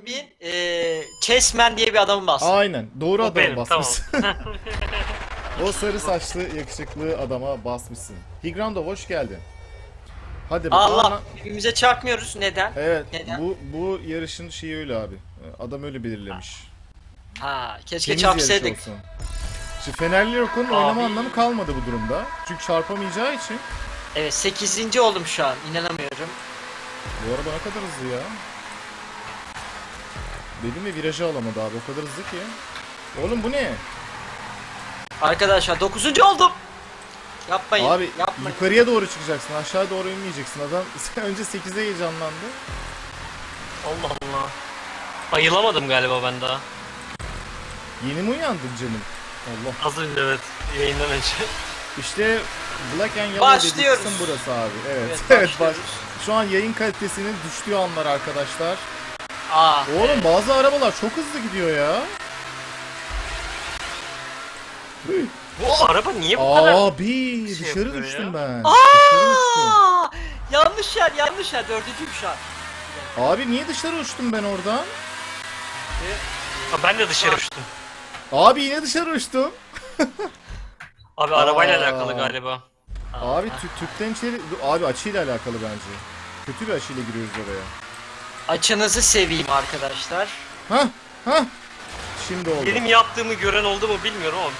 10 bin eee Chessman diye bir adamı bastım. Aynen. Doğru O adama benim, basmışsın. o sarı saçlı yakışıklı adama basmışsın. Higrando hoş geldin. Hadi bakalım. Allah birbirimize çarpmıyoruz. Neden? Evet Neden? bu bu yarışın şeyi öyle abi. Adam öyle belirlemiş. Ha keşke Temiz çarpsaydık. Şimdi Fenerli Rock'un Abi. oynama anlamı kalmadı bu durumda. Çünkü çarpamayacağı için. Evet 8. oldum şu an. İnanamıyorum. Bu araba ne kadar hızlı ya. Dedim ya virajı alamadı abi o kadar hızlı ki. Oğlum bu ne? Arkadaşlar 9. oldum. Yapmayın. Abi yapmayın. yukarıya doğru çıkacaksın aşağı doğru inmeyeceksin. Adam önce 8'e heyecanlandı. Allah Allah. Ayılamadım galiba ben daha. Yeni mi uyandın canım? Allah. Az önce evet yayından önce. İşte Black and Yellow Başlıyoruz. dediği kısım burası abi. Evet. Evet, Evet, baş. Şu an yayın kalitesinin düştüğü anlar arkadaşlar. Aa, Oğlum bazı arabalar çok hızlı gidiyor ya. Bu araba niye bu kadar? Abi şey dışarı yapıyor düştüm ya? ben. Dışarı. Aa, yanlış yer yanlış yer. Dördüncüyüm şu an. Abi niye dışarı uçtum ben oradan? Ha, ben de dışarı uçtum. Abi yine dışarı uçtum. Abi arabayla Aa. alakalı galiba. Abi tü tüpten içeri... Abi açıyla alakalı bence. Kötü bir açıyla giriyoruz oraya. Açınızı seveyim arkadaşlar. Hah hah. Şimdi oldu. Benim yaptığımı gören oldu mu bilmiyorum ama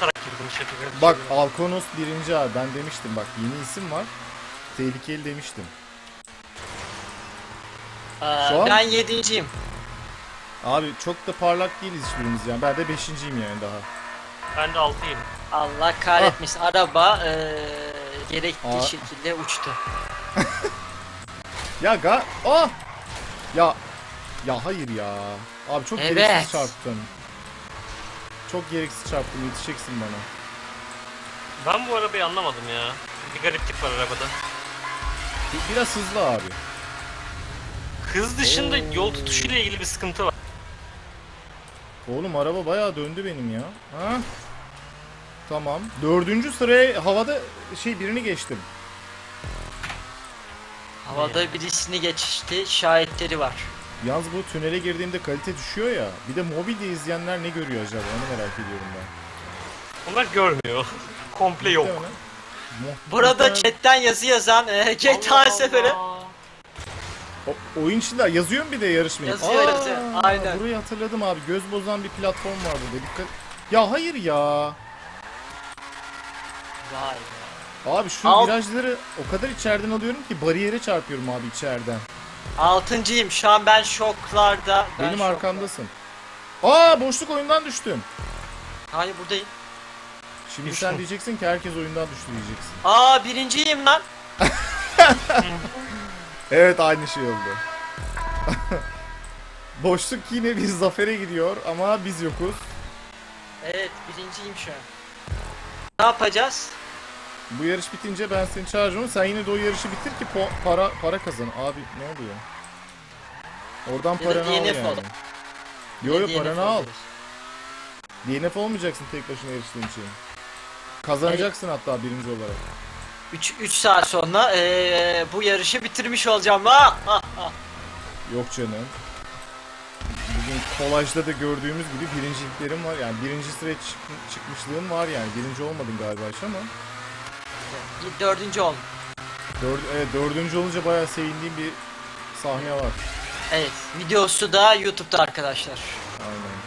tarak girdim şaka. Bak Alkonos birinci abi ben demiştim bak yeni isim var. Tehlikeli demiştim. Aa, Şu an- ben yedinciyim. Abi çok da parlak değiliz hiçbirimiz yani. Ben de beşinciyim yani daha. Ben de altıyım. Allah kahretmesin. Araba eee gerektiği Aa. şekilde uçtu. Ya ga... Ah! Ya... Ya hayır ya. Abi çok Evet. gereksiz çarptın. Çok gereksiz çarptın yetişeceksin bana. Ben bu arabayı anlamadım ya. Bir gariplik var arabada. Bir- Biraz hızlı abi. Hız dışında yol tutuşuyla ilgili bir sıkıntı var. Oğlum araba bayağı döndü benim ya. Ha? Tamam. Dördüncü sıraya havada şey birini geçtim. Havada birisini geçti. Şahitleri var. Yalnız bu tünele girdiğimde kalite düşüyor ya. Bir de mobilde izleyenler ne görüyor acaba onu merak ediyorum ben. Onlar görmüyor. Komple yok. Muhtemelen- muhtemelen- Burada chatten yazı yazan eee GTA. Allah. O- oyun içinde yazıyor mu bir de yarışmayı? Yazıyor, yazıyor. Aynen. Burayı hatırladım abi. Göz bozan bir platform var burada. Dikkat. Ya hayır ya. Vay be. Abi şu Alt- virajları o kadar içeriden alıyorum ki bariyere çarpıyorum abi içeriden. Altıncıyım. Şu an ben şoklarda. Ben Benim şok- arkamdasın. Aa boşluk oyundan düştüm. Hayır buradayım. Şimdi Düştüm. sen diyeceksin ki herkes oyundan düştü diyeceksin. Aa birinciyim lan. Evet aynı şey oldu. boşluk yine bir zafere gidiyor ama biz yokuz. Evet birinciyim şu an. Ne yapacağız? Bu yarış bitince ben seni çağıracağım. Sen yine de o yarışı bitir ki para para kazan. Abi ne oluyor? Oradan Ya paranı al yani. ol. Yo yo paranı al. DNF olmayacaksın tek başına yarıştığın için. Kazanacaksın hatta birinci olarak. 3 3 saat sonra eee, bu yarışı bitirmiş olacağım. Ha. Yok canım. Bugün kolajda da gördüğümüz gibi birinciliklerim var. Yani birinci sıraya çık- çıkmışlığım var yani. Birinci olmadım galiba hiç ama. Dördüncü oldum. Dör, evet, dördüncü olunca bayağı sevindiğim bir sahne var. Evet videosu da YouTube'da arkadaşlar. Aynen.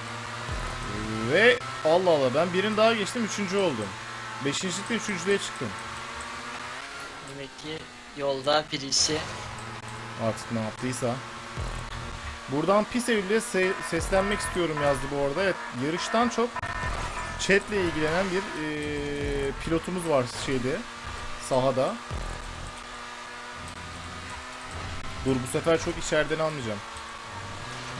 Ve Allah Allah ben birini daha geçtim üçüncü oldum. Beşincilikte üçüncülüğe çıktım. Demek ki yolda birisi. Artık ne yaptıysa. Buradan pis evliliğe se- seslenmek istiyorum yazdı bu arada. Evet, yarıştan çok chatle ilgilenen bir eee, pilotumuz var şeyde sahada. Dur bu sefer çok içeriden almayacağım.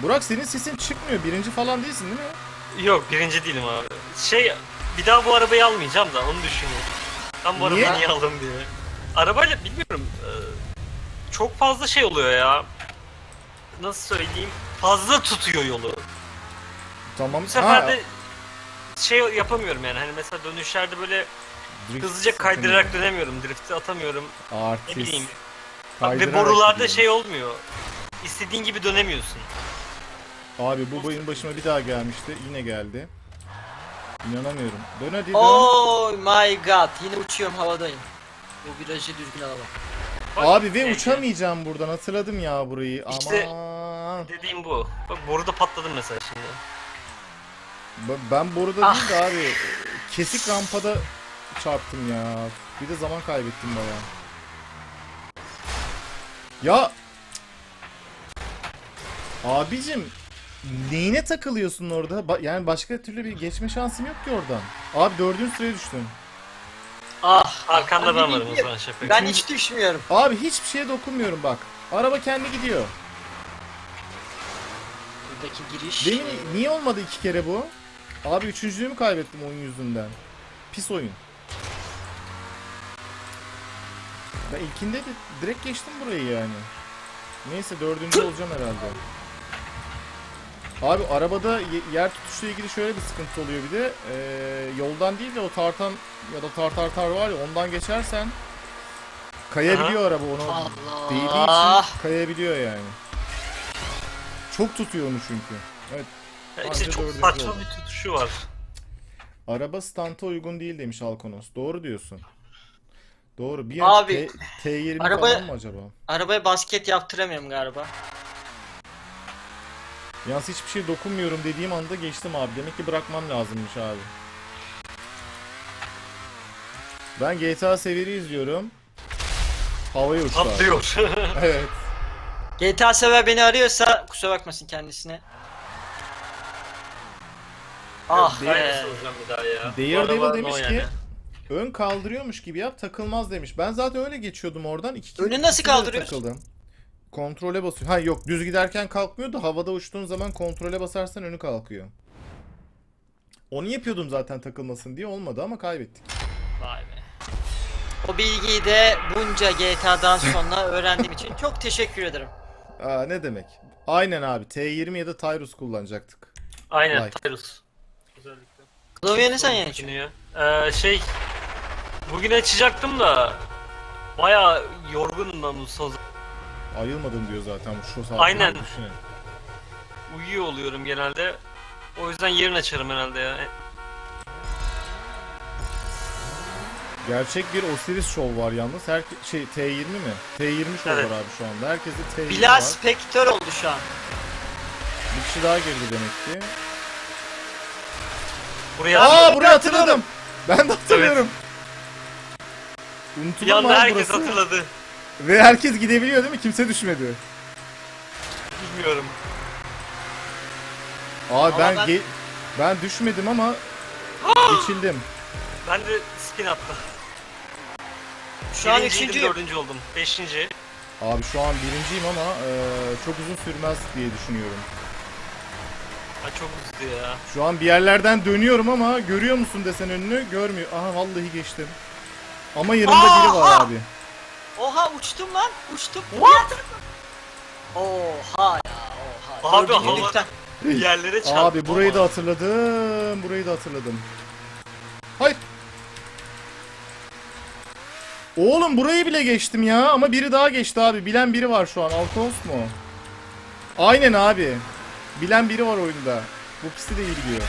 Burak senin sesin çıkmıyor. Birinci falan değilsin değil mi? Yok birinci değilim abi. Şey bir daha bu arabayı almayacağım da onu düşünüyorum. Ben bu arabayı Niye? niye aldım diye. Arabayla bilmiyorum. e, Çok fazla şey oluyor ya. Nasıl söyleyeyim? Fazla tutuyor yolu. Tamam. Bu sefer Ha, de şey yapamıyorum yani. Hani mesela dönüşlerde böyle drift hızlıca kaydırarak dönemiyorum. Drift'i atamıyorum. Ne Artist. bileyim. Ve borularda gidiyorum. şey olmuyor. İstediğin gibi dönemiyorsun. Abi bu benim başıma bir daha gelmişti. Yine geldi. İnanamıyorum. Dön hadi dön. Oh my god. Yine uçuyorum havadayım. Bu virajı düzgün alalım. Bak, Abi ve uçamayacağım buradan. Hatırladım ya burayı. İşte- Aman. Dediğim bu. Bak boruda patladım mesela şimdi. Ben- Ben boruda Ah. değil de abi kesik rampada çarptım ya. Bir de zaman kaybettim baya. Ya Abicim neyine takılıyorsun orada? Ba- yani başka türlü bir geçme şansım yok ki oradan. Abi dördüncü sıraya düştüm. Ah. Arkanda ben varım o zaman Şefik. Ben hiç düşmüyorum. Abi hiçbir şeye dokunmuyorum bak. Araba kendi gidiyor. Buradaki giriş. Demin niye olmadı iki kere bu? Abi üçüncülüğümü kaybettim oyun yüzünden. Pis oyun. Ben ilkinde de direkt geçtim burayı yani. Neyse dördüncü olacağım herhalde. Abi arabada ye- yer tutuşla ilgili şöyle bir sıkıntı oluyor bir de. Ee, yoldan değil de o tartan ya da tartar var ya ondan geçersen kayabiliyor araba onu Allah. değdiği için kayabiliyor yani. Çok tutuyor onu çünkü. Evet Ya işte çok saçma oldu. bir tutuşu var. Araba stanta uygun değil demiş Alkonos. Doğru diyorsun. Doğru. Bir Abi, T, T20 araba- falan mı acaba? Arabaya basket yaptıramıyorum galiba. Yalnız hiçbir şey dokunmuyorum dediğim anda geçtim abi. Demek ki bırakmam lazımmış abi. Ben GTA severi izliyorum. Havaya uçtu. Patlıyor. Evet. GTA sever beni arıyorsa kusura bakmasın kendisine. Ah be. Daredevil demiş ki yani. ön kaldırıyormuş gibi yap takılmaz demiş. Ben zaten öyle geçiyordum oradan. İki Önü nasıl kaldırıyorsun? Takıldım. Kontrole basıyor. Ha yok düz giderken kalkmıyor da havada uçtuğun zaman kontrole basarsan önü kalkıyor. Onu yapıyordum zaten takılmasın diye olmadı ama kaybettik. Vay be. O bilgiyi de bunca GTA'dan sonra öğrendiğim için çok teşekkür ederim. Aa ne demek? Aynen abi T20 ya da Tyrus kullanacaktık. Aynen Vay. Tyrus. Klavyeye ne sen yönetiyorsun? Ee, şey bugün açacaktım da baya yorgunum ben bu son Ayılmadın diyor zaten şu saatte. Aynen. Düşünün. uyuyor oluyorum genelde. O yüzden yarın açarım herhalde ya. Gerçek bir Osiris Show var yalnız. Her şey T20 mi? T20 Show Evet. var abi şu anda. Herkeste T20 Bilal var. Spector oldu şu an. Bir kişi daha girdi demek ki. Buraya Aa burayı hatırladım. Ben de hatırlıyorum. bir Unutulan anda var herkes burası. hatırladı. Ve herkes gidebiliyor değil mi? Kimse düşmedi. Bilmiyorum. Abi Ama ben ben- ge- ben düşmedim ama geçildim. Ben de spin attım. Şu an Birinciydim, üçüncüyüm. dördüncü oldum. Beşinci. Abi şu an birinciyim ama eee, çok uzun sürmez diye düşünüyorum. Ha çok üzdü ya. Şu an bir yerlerden dönüyorum ama görüyor musun desen önünü? Görmüyor. Aha vallahi geçtim. Ama yanımda biri var Aha! abi. Oha uçtum lan. Uçtum. What? Oha ya oha. Abi, Dördüncü hava- lükten. Yerlere çarptım. Abi burayı da hatırladım. Burayı da hatırladım. Hayır. Oğlum burayı bile geçtim ya ama biri daha geçti abi. Bilen biri var şu an. Alkos mu? Aynen abi. Bilen biri var oyunda. Bu pisti de iyi biliyor.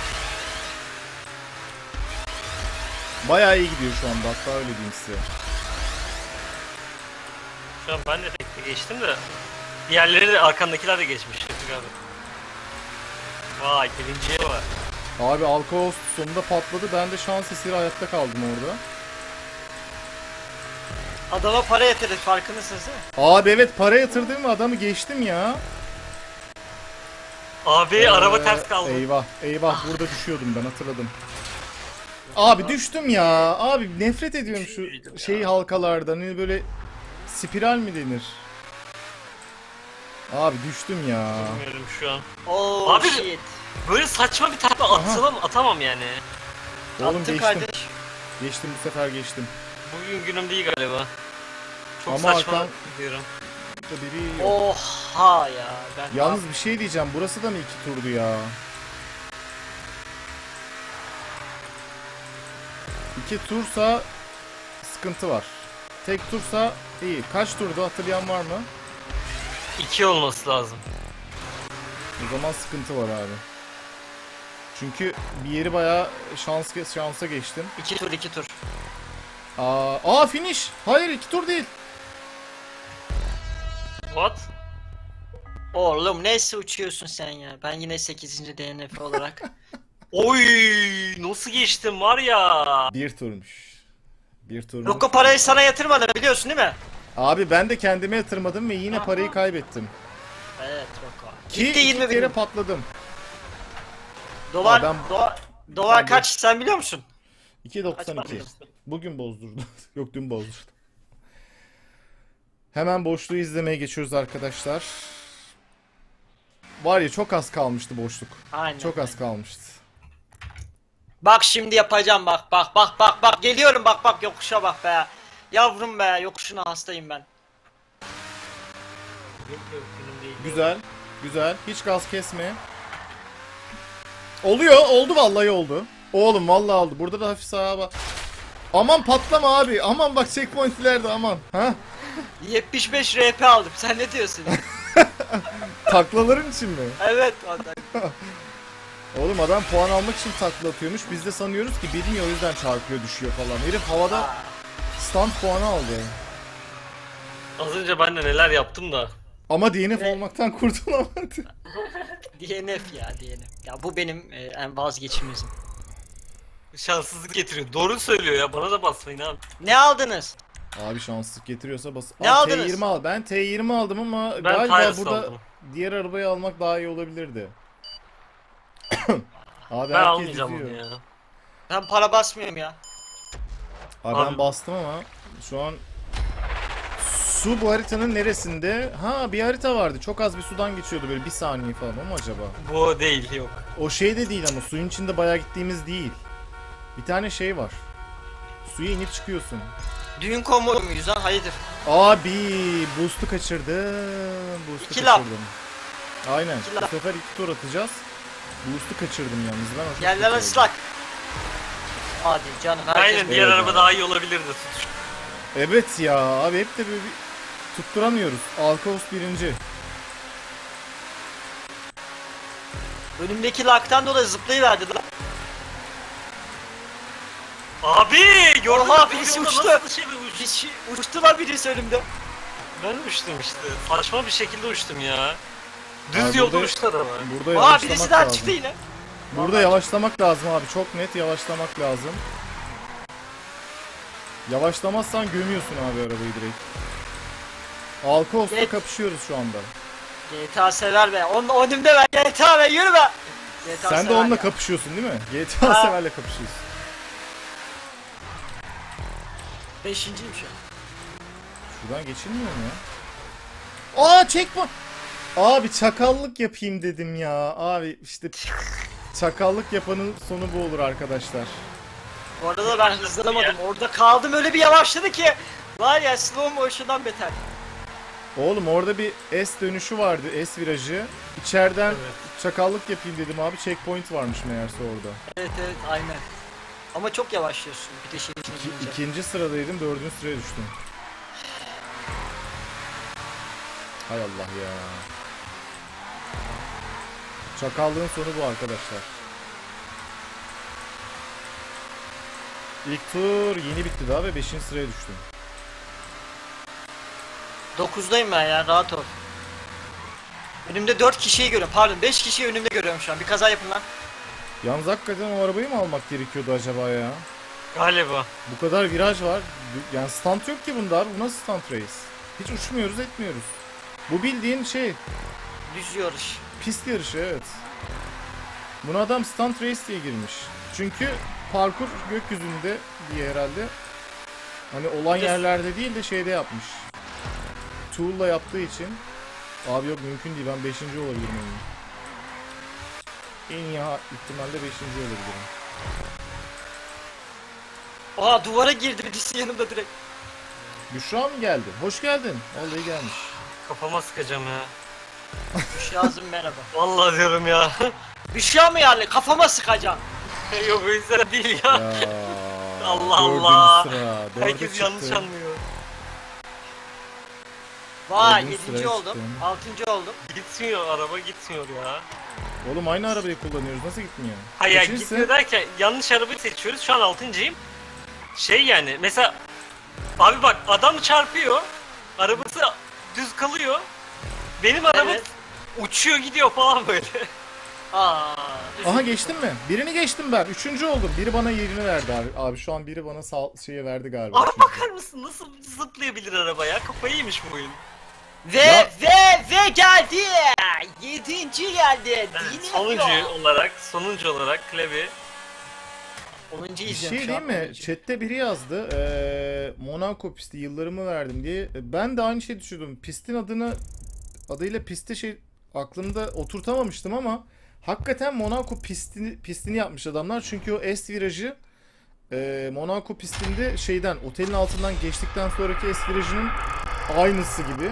Bayağı iyi gidiyor şu anda hatta öyle diyeyim size. Şu an ben de tekte geçtim de. Diğerleri de arkandakiler de geçmiş. Şefik abi. Vay birinciye var. Abi Alkos sonunda patladı. Ben de şans eseri hayatta kaldım orada. Adama para yatırdık farkındasınız değil mi? Abi evet para yatırdım adamı geçtim ya. Abi araba Ee, ters kaldı. Eyvah, eyvah burada düşüyordum ben hatırladım. Abi düştüm ya. Abi nefret ediyorum şu şey halkalardan. Hani böyle spiral mi denir? Abi düştüm ya. Bilmiyorum şu an. Oh Abi- shit. Böyle saçma bir takla atsam atamam yani. Oğlum Attım geçtim. kardeş. Geçtim bu sefer geçtim. Bugün günüm değil galiba. Çok Ama saçma diyorum. Burada biri yok. Oha ya. Ben Yalnız bir şey diyeceğim. Burası da mı iki turdu ya? İki tursa sıkıntı var. Tek tursa iyi. Kaç turdu hatırlayan var mı? İki olması lazım. O zaman sıkıntı var abi. Çünkü bir yeri bayağı şans şansa geçtim. İki tur iki tur. Aa, aa finish. Hayır iki tur değil. What? Oğlum neyse uçuyorsun sen ya. Ben yine 8. DNF olarak. Oy nasıl geçtim var ya. Bir turmuş. Bir turmuş. Yok o parayı sana yatırmadım biliyorsun değil mi? Abi ben de kendime yatırmadım ve yine parayı kaybettim. Evet Roko. Ki Gitti iki 20 kere bin. patladım. Dolar, ben- dolar, dolar kaç sen biliyor musun? 2.92. Bugün bozdurdu. Yok dün bozdurdu. Hemen boşluğu izlemeye geçiyoruz arkadaşlar. Var ya çok az kalmıştı boşluk. Aynen. Çok az kalmıştı. Bak şimdi yapacağım bak bak bak bak bak geliyorum bak bak yokuşa bak be. Yavrum be yokuşuna hastayım ben. Güzel. Güzel. Hiç gaz kesme. Oluyor. Oldu vallahi oldu. Oğlum vallahi oldu. Burada da hafif sağa bak. Aman patlama abi. Aman bak checkpoint ileride aman. Ha? 75 RP aldım sen ne diyorsun? Taklaların için mi? evet. adam- Oğlum adam puan almak için takla atıyormuş. Biz de sanıyoruz ki bilmiyor o yüzden çarpıyor düşüyor falan. Herif havada stand puanı aldı. Az önce ben de neler yaptım da. Ama DNF Ne? olmaktan kurtulamadı. DNF ya DNF. Ya bu benim e, en vazgeçilmezim. Şanssızlık getiriyor. Doğru söylüyor ya bana da basmayın abi. Ne aldınız? Abi şanssızlık getiriyorsa bas. Ne Aa, aldınız? T20 al. Ben T20 aldım ama Ben galiba burada aldım. diğer arabayı almak daha iyi olabilirdi. Abi Ben almayacağım izliyor. onu ya. Ben para basmıyorum ya. Abi, ben Abi- bastım ama şu an su bu haritanın neresinde? Ha bir harita vardı. Çok az bir sudan geçiyordu böyle bir saniye falan. O mu acaba? Bu değil yok. O şey de değil ama suyun içinde bayağı gittiğimiz değil. Bir tane şey var. Suya inip çıkıyorsun. Düğün konvoyu muyuz lan? Hayırdır? Abi boost'u kaçırdım. Boost'u İki lap. kaçırdım. Aynen. İki Bu lap. sefer iki tur atacağız. Boost'u kaçırdım yalnız ben. o çok kötü oldu. ıslak. Hadi canım herkes. Aynen diğer Evet araba abi. daha iyi olabilirdi. Evet ya abi hep de böyle bir tutturamıyoruz. Alkos birinci. Önümdeki laktan dolayı zıplayıverdi lan. Abi? Bu birisi uçtu. Nasıl şey şey, uçtu lan birisi önümde. Ben uçtum işte. Saçma bir şekilde uçtum ya. Düz Abi yolda burada- uçtu araba. Burada Aa yavaşlamak birisi daha lazım. çıktı yine. Burada yavaşlamak lazım abi. Çok net yavaşlamak lazım. Yavaşlamazsan gömüyorsun abi arabayı direkt. Alkos'ta Evet. kapışıyoruz şu anda. GTA sever be. Onun önümde be. GTA be yürü be. GTA Sen de onunla ya. kapışıyorsun değil mi? GTA Ha. severle kapışıyorsun. Beşinciyim şu an. Şuradan geçilmiyor mu ya? Aa checkpoint. Abi çakallık yapayım dedim ya. Abi işte çakallık yapanın sonu bu olur arkadaşlar. Bu arada da ben hızlanamadım. Orada kaldım öyle bir yavaşladı ki. Var ya slow motion'dan beter. Oğlum orada bir S dönüşü vardı. S virajı. İçeriden Evet. çakallık yapayım dedim abi. Checkpoint varmış meğerse orada. Evet evet aynen. Ama çok yavaşlıyorsun bir de içine İki, ikinci sıradaydım. Dördüncü sıraya düştüm. Hay Allah ya. Çakallığın sonu bu arkadaşlar. İlk tur yeni bitti daha ve 5. sıraya düştüm. Dokuzdayım ben ya rahat ol. Önümde 4 kişiyi görüyorum. Pardon 5 kişiyi önümde görüyorum şu an. Bir kaza yapın lan. Yalnız hakikaten o arabayı mı almak gerekiyordu acaba ya? Galiba. Bu kadar viraj var. Yani stunt yok ki bunda abi. Bu nasıl stunt race? Hiç uçmuyoruz etmiyoruz. Bu bildiğin şey Düz yarış. pist yarışı evet. Buna adam stunt race diye girmiş. Çünkü parkur gökyüzünde diye herhalde. Hani olan yerlerde değil de şeyde yapmış. Tool'la yaptığı için. Abi yok mümkün değil ben 5. olabilirim oyunun. En iyi ihtimalle 5. olabilirim. Aa duvara girdi birisi yanımda direkt. Büşra mı geldi? Hoş geldin. Vallahi gelmiş. Kafama sıkacağım ya. Büşra'cım merhaba. Vallahi diyorum ya. Büşra mı yani? Kafama sıkacağım. Yok o yüzden değil ya. Ya, Allah Allah. Sıra, Herkes çıktı. yanlış anlıyor. Vay Dördüncü 7. sıraya oldum. çıktım. 6. oldum. Gitmiyor araba gitmiyor ya. Oğlum aynı arabayı kullanıyoruz. Nasıl gitmiyor? Hayır ya Kaçıncısın? gitmiyor derken yanlış arabayı seçiyoruz. Şu an altıncıyım. Şey yani mesela abi bak adam çarpıyor. Arabası düz kalıyor. Benim araba Evet. uçuyor gidiyor falan böyle. Aa. Aha geçtim mi? Birini geçtim ben. Üçüncü oldum. Biri bana yerini verdi abi. Abi şu an biri bana sağ şeye verdi galiba. Abi bakar mısın nasıl zıplayabilir araba ya? Kafayı yemiş bu oyun. Ve Ya- ve ve geldi. 7. geldi. Evet, sonuncu olarak, sonuncu olarak Klebi 10. Bir şey değil mi? 10.. Chat'te biri yazdı. Eee Monaco pisti yıllarımı verdim diye. E, Ben de aynı şey düşündüm. Pistin adını adıyla pisti şey aklımda oturtamamıştım ama hakikaten Monaco pistini pistini yapmış adamlar. Çünkü o S virajı eee, Monaco pistinde şeyden otelin altından geçtikten sonraki S virajının aynısı gibi.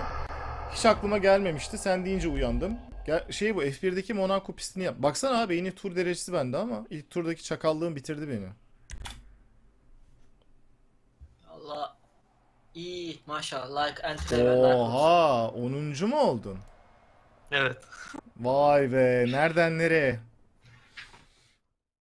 Hiç aklıma gelmemişti. Sen deyince uyandım. Gel, şey bu F1'deki Monaco pistini yap. Baksana abi yeni tur derecesi bende ama ilk turdaki çakallığım bitirdi beni. Allah. İyi maşallah. Like and. Oha 10. mu oldun? Evet. Vay be nereden nereye?